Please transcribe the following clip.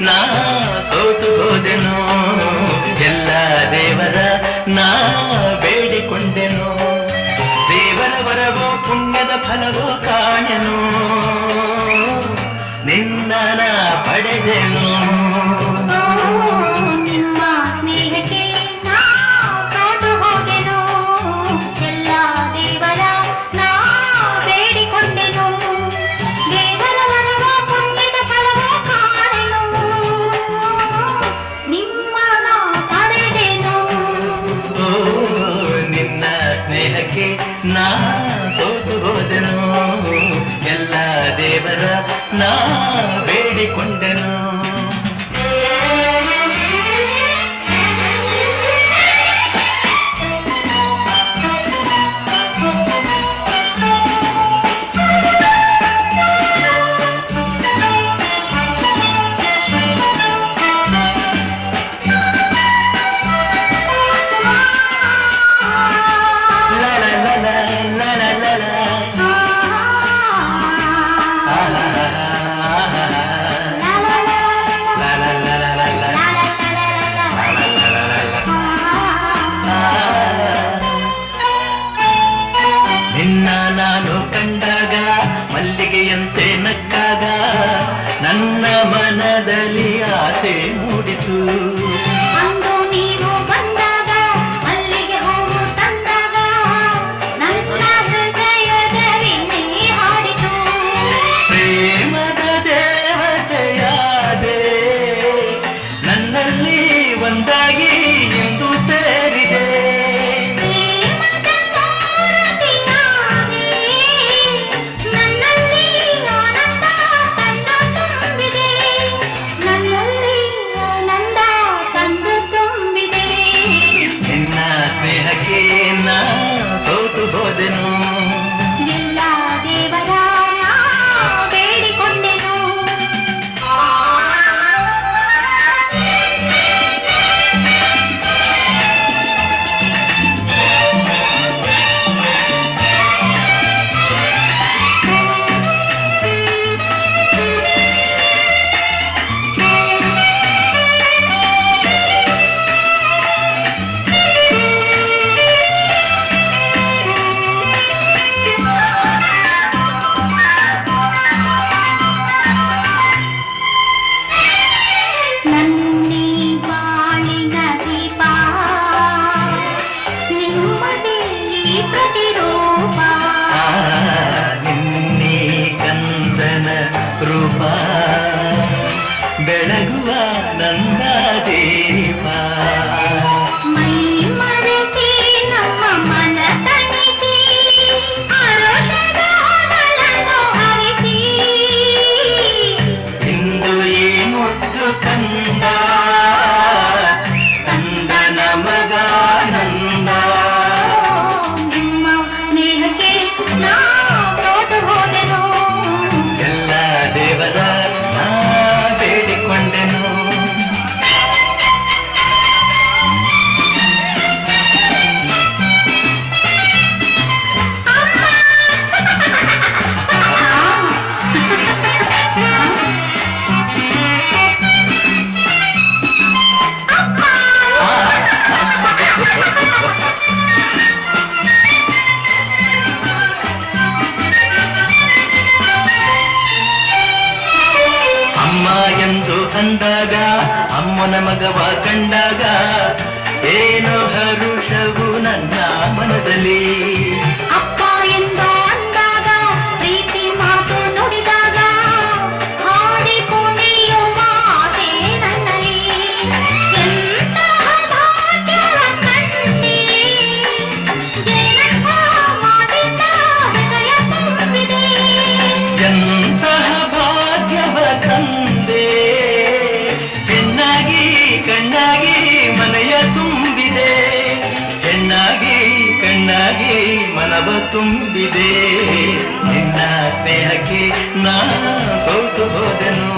ನಾ ಸೋತು ಹೋದೆನು. ಎಲ್ಲ ದೇವರ ನಾ ಬೇಡಿಕೊಂಡೆನು. ದೇವರ ವರವೋ ಪುಣ್ಯದ ಫಲವೋ ಕಾಣೆನು. ನಿನ್ನನ ಪಡೆದೆನು. దేవరా నా వేడికొండను दिन నందాదేవా ಬಂದಾಗ ಅಮ್ಮನ ಮಗವ ಕಂಡಾಗ ಏನೋ ಹರುಷವು ನನ್ನ ಮನದಲ್ಲಿ? ಮನವ ತುಂಬಿದೆ. ನಿನ್ನ ಸ್ನೇಹಕ್ಕೆ ನಾ ಸೋತು ಹೋದನು.